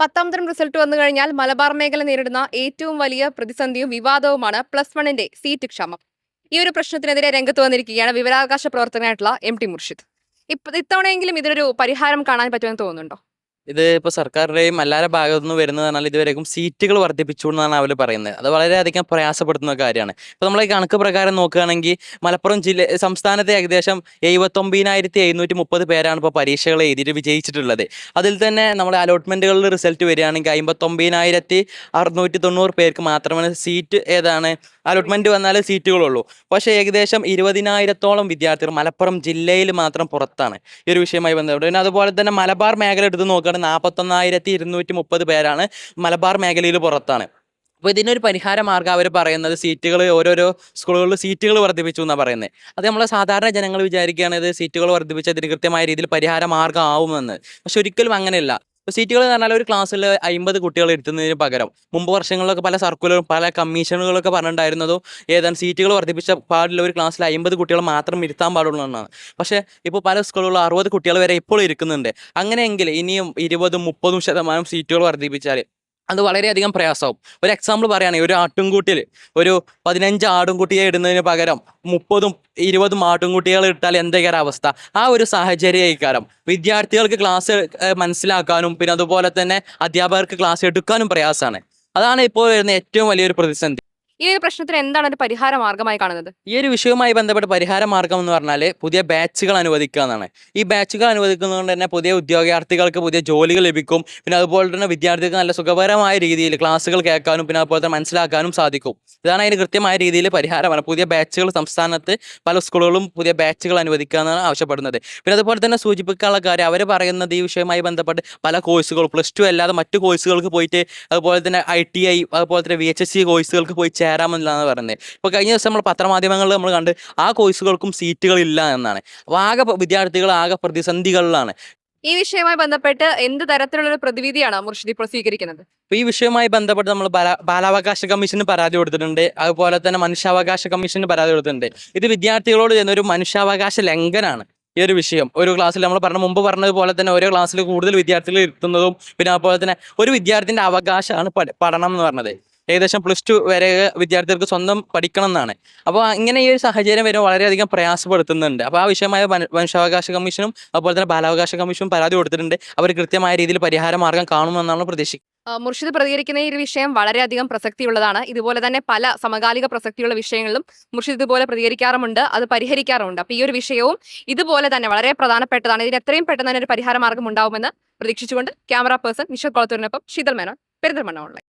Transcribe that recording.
പത്താം തരം റിസൾട്ട് വന്നു കഴിഞ്ഞാൽ മലബാർ മേഖല നേരിടുന്ന ഏറ്റവും വലിയ പ്രതിസന്ധിയും വിവാദവുമാണ് പ്ലസ് വണ്ണിന്റെ സീറ്റ് ക്ഷാമം. ഈ ഒരു പ്രശ്നത്തിനെതിരെ രംഗത്ത് വന്നിരിക്കുകയാണ് വിവരാവകാശ പ്രവർത്തകനായിട്ടുള്ള എം ടി മുർഷിദ്. ഇപ്പൊ ഇത്തവണയെങ്കിലും ഇതിനൊരു പരിഹാരം കാണാൻ പറ്റുമെന്ന് തോന്നുന്നുണ്ടോ? ഇത് ഇപ്പോൾ സർക്കാരുടെയും അല്ലാതെ ഭാഗത്തു നിന്ന് വരുന്നത് പറഞ്ഞാൽ ഇതുവരെയും സീറ്റുകൾ വർദ്ധിപ്പിച്ചു എന്നാണ് അവർ പറയുന്നത്. അത് വളരെയധികം പ്രയാസപ്പെടുത്തുന്ന കാര്യമാണ്. ഇപ്പോൾ നമ്മൾ ഈ കണക്ക് പ്രകാരം നോക്കുകയാണെങ്കിൽ മലപ്പുറം ജില്ല സംസ്ഥാനത്തെ ഏകദേശം എഴുപത്തൊമ്പതിനായിരത്തി എഴുന്നൂറ്റി മുപ്പത് പേരാണ് ഇപ്പോൾ പരീക്ഷകൾ എഴുതിയിട്ട് വിജയിച്ചിട്ടുള്ളത്. അതിൽ തന്നെ നമ്മുടെ അലോട്ട്മെന്റുകളുടെ റിസൾട്ട് വരികയാണെങ്കിൽ അമ്പത്തൊമ്പതിനായിരത്തി അറുന്നൂറ്റി തൊണ്ണൂറ് പേർക്ക് മാത്രമാണ് സീറ്റ് ഏതാണ് അലോട്ട്മെന്റ് വന്നാൽ സീറ്റുകളുള്ളൂ. പക്ഷേ ഏകദേശം ഇരുപതിനായിരത്തോളം വിദ്യാർത്ഥികൾ മലപ്പുറം ജില്ലയിൽ മാത്രം പുറത്താണ് ഈ ഒരു വിഷയമായി ബന്ധപ്പെട്ട്. പിന്നെ അതുപോലെ തന്നെ മലബാർ മേഖല എടുത്ത് നോക്കുകയാണെങ്കിൽ നാൽപ്പത്തൊന്നായിരത്തി ഇരുന്നൂറ്റി മുപ്പത് പേരാണ് മലബാർ മേഖലയിൽ പുറത്താണ്. അപ്പോൾ ഇതിനൊരു പരിഹാര മാർഗം അവർ പറയുന്നത് സീറ്റുകൾ ഓരോരോ സ്കൂളുകളിൽ സീറ്റുകൾ വർദ്ധിപ്പിച്ചു എന്നാണ് പറയുന്നത് അത് നമ്മൾ സാധാരണ ജനങ്ങൾ വിചാരിക്കുകയാണ് ഇത് സീറ്റുകൾ വർദ്ധിപ്പിച്ച് അതിന് കൃത്യമായ രീതിയിൽ പരിഹാര മാർഗം ആവുമെന്ന്. പക്ഷെ ഒരിക്കലും അങ്ങനെയല്ല. ഇപ്പോൾ സീറ്റുകൾ എന്ന് പറഞ്ഞാൽ ഒരു ക്ലാസ്സിൽ അമ്പത് കുട്ടികൾ ഇരുത്തുന്നതിന് പകരം മുമ്പ് വർഷങ്ങളിലൊക്കെ പല സർക്കുലറും പല കമ്മീഷനുകളൊക്കെ പറഞ്ഞിട്ടുണ്ടായിരുന്നതോ ഏതാണ് സീറ്റുകൾ വർദ്ധിപ്പിച്ച പാടില്ല ഒരു ക്ലാസ്സിൽ അമ്പത് കുട്ടികൾ മാത്രം ഇരുത്താൻ പാടുള്ളൂ എന്നാണ്. പക്ഷേ ഇപ്പോൾ പല സ്കൂളുകളിൽ അറുപത് കുട്ടികൾ വരെ ഇപ്പോൾ ഇരിക്കുന്നുണ്ട്. അങ്ങനെയെങ്കിൽ ഇനിയും ഇരുപതും മുപ്പതും ശതമാനം സീറ്റുകൾ വർദ്ധിപ്പിച്ചാൽ അത് വളരെയധികം പ്രയാസമാവും ഒരു എക്സാമ്പിൾ പറയുകയാണെങ്കിൽ ഒരു ആട്ടുംകൂട്ടിൽ ഒരു പതിനഞ്ച് ആടുംകുട്ടിയെ ഇടുന്നതിന് പകരം മുപ്പതും ഇരുപതും ആട്ടുംകുട്ടികൾ ഇട്ടാൽ എന്തൊക്കെയാണ് അവസ്ഥ ആ ഒരു സാഹചര്യം ഇക്കാരം വിദ്യാർത്ഥികൾക്ക് ക്ലാസ് മനസ്സിലാക്കാനും പിന്നെ അതുപോലെ തന്നെ അധ്യാപകർക്ക് ക്ലാസ് എടുക്കാനും പ്രയാസമാണ്. അതാണ് ഇപ്പോൾ വരുന്ന ഏറ്റവും വലിയൊരു പ്രതിസന്ധി. ഈ ഒരു പ്രശ്നത്തിന് എന്താണ് ഒരു പരിഹാര മാർഗമായി കാണുന്നത്? ഈ ഒരു വിഷയവുമായി ബന്ധപ്പെട്ട് പരിഹാര മാർഗം എന്ന് പറഞ്ഞാൽ പുതിയ ബാച്ചുകൾ അനുവദിക്കുക എന്നാണ്. ഈ ബാച്ചുകൾ അനുവദിക്കുന്നതുകൊണ്ട് തന്നെ പുതിയ ഉദ്യോഗാർത്ഥികൾക്ക് പുതിയ ജോലികൾ ലഭിക്കും. പിന്നെ അതുപോലെ തന്നെ വിദ്യാർത്ഥികൾക്ക് നല്ല സുഖകരമായ രീതിയിൽ ക്ലാസ്സുകൾ കേൾക്കാനും പിന്നെ അതുപോലെ തന്നെ മനസ്സിലാക്കാനും സാധിക്കും. ഇതാണ് അതിന് കൃത്യമായ രീതിയിൽ പരിഹാരമാണ്. പുതിയ ബാച്ചുകൾ സംസ്ഥാനത്ത് പല സ്കൂളുകളും പുതിയ ബാച്ചുകൾ അനുവദിക്കുക എന്നാണ് ആവശ്യപ്പെടുന്നത്. പിന്നെ അതുപോലെ തന്നെ സൂചിപ്പിക്കാനുള്ള കാര്യം അവർ പറയുന്നത് ഈ വിഷയവുമായി ബന്ധപ്പെട്ട് പല കോഴ്സുകൾ പ്ലസ് ടു അല്ലാതെ മറ്റു കോഴ്സുകൾക്ക് പോയിട്ട് അതുപോലെ തന്നെ ഐ ടി ഐ അതുപോലെ തന്നെ വി എച്ച് എസ് സി കോഴ്സുകൾക്ക് പോയി ചേരാമെന്നാണ് പറയുന്നത്. ഇപ്പോൾ കഴിഞ്ഞ ദിവസം നമ്മൾ പത്രമാധ്യമങ്ങളിൽ നമ്മൾ കണ്ട് ആ കോഴ്സുകൾക്കും സീറ്റുകളില്ല എന്നാണ്. അപ്പോൾ ആകെ വിദ്യാർത്ഥികൾ ആകെ പ്രതിസന്ധികളിലാണ്. ഈ വിഷയവുമായി ബന്ധപ്പെട്ട് എന്ത് തരത്തിലുള്ള പ്രതിവിധിയാണ് മുർഷിദ് ഇപ്പോൾ സ്വീകരിക്കുന്നത്? ഈ വിഷയവുമായി ബന്ധപ്പെട്ട് നമ്മൾ ബാല- ബാലാവകാശ കമ്മീഷന് പരാതി കൊടുത്തിട്ടുണ്ട്. അതുപോലെ തന്നെ മനുഷ്യാവകാശ കമ്മീഷന് പരാതി കൊടുത്തിട്ടുണ്ട്. ഇത് വിദ്യാർത്ഥികളോട് ചെയ്യുന്ന ഒരു മനുഷ്യാവകാശ ലംഘനമാണ് ഈ ഒരു വിഷയം. ഒരു ക്ലാസ്സിൽ നമ്മൾ പറഞ്ഞ മുമ്പ് പറഞ്ഞതുപോലെ തന്നെ ഓരോ ക്ലാസ്സിൽ കൂടുതൽ വിദ്യാർത്ഥികൾ ഇരുത്തുന്നതും പിന്നെ അതുപോലെ തന്നെ ഒരു വിദ്യാർത്ഥിന്റെ അവകാശമാണ് പഠനം എന്ന് പറഞ്ഞത്. ഏകദേശം പ്ലസ് ടു വരെ വിദ്യാർത്ഥികൾക്ക് സ്വന്തം പഠിക്കണം എന്നാണ് അപ്പോൾ ഇങ്ങനെ ഈ ഒരു സാഹചര്യം വരുമ്പോൾ വളരെയധികം പ്രയാസപ്പെടുത്തുന്നുണ്ട്. അപ്പോൾ ആ വിഷയമായ മനു- മനുഷ്യാവകാശ കമ്മീഷനും അതുപോലെ തന്നെ ബാലാവകാശ കമ്മീഷനും പരാതി കൊടുത്തിട്ടുണ്ട്. അവർ കൃത്യമായ രീതിയിൽ പരിഹാര മാർഗം കാണുമെന്നാണ് പ്രതീക്ഷിക്കുന്നത് മുർഷിദ് പ്രതികരിക്കുന്ന ഈ വിഷയം വളരെയധികം പ്രസക്തിയുള്ളതാണ്. ഇതുപോലെ തന്നെ പല സമകാലിക പ്രസക്തിയുള്ള വിഷയങ്ങളിലും മുർഷിദ് ഇതുപോലെ പ്രതികരിക്കാറുമുണ്ട്. അത് പരിഹരിക്കാറുമുണ്ട്. അപ്പോൾ ഈ ഒരു വിഷയവും ഇതുപോലെ തന്നെ വളരെ പ്രധാനപ്പെട്ടതാണ്. ഇതിന് എത്രയും പെട്ടെന്ന് തന്നെ ഒരു പരിഹാര മാർഗം ഉണ്ടാവുമെന്ന് പ്രതീക്ഷിച്ചുകൊണ്ട് ക്യാമറ പേഴ്സൺ നിഷ കൊളത്തൂരിനൊപ്പം ശീതൽ മേനോൻ പെരിന്തൽമണ്ണ ഓൺലൈൻ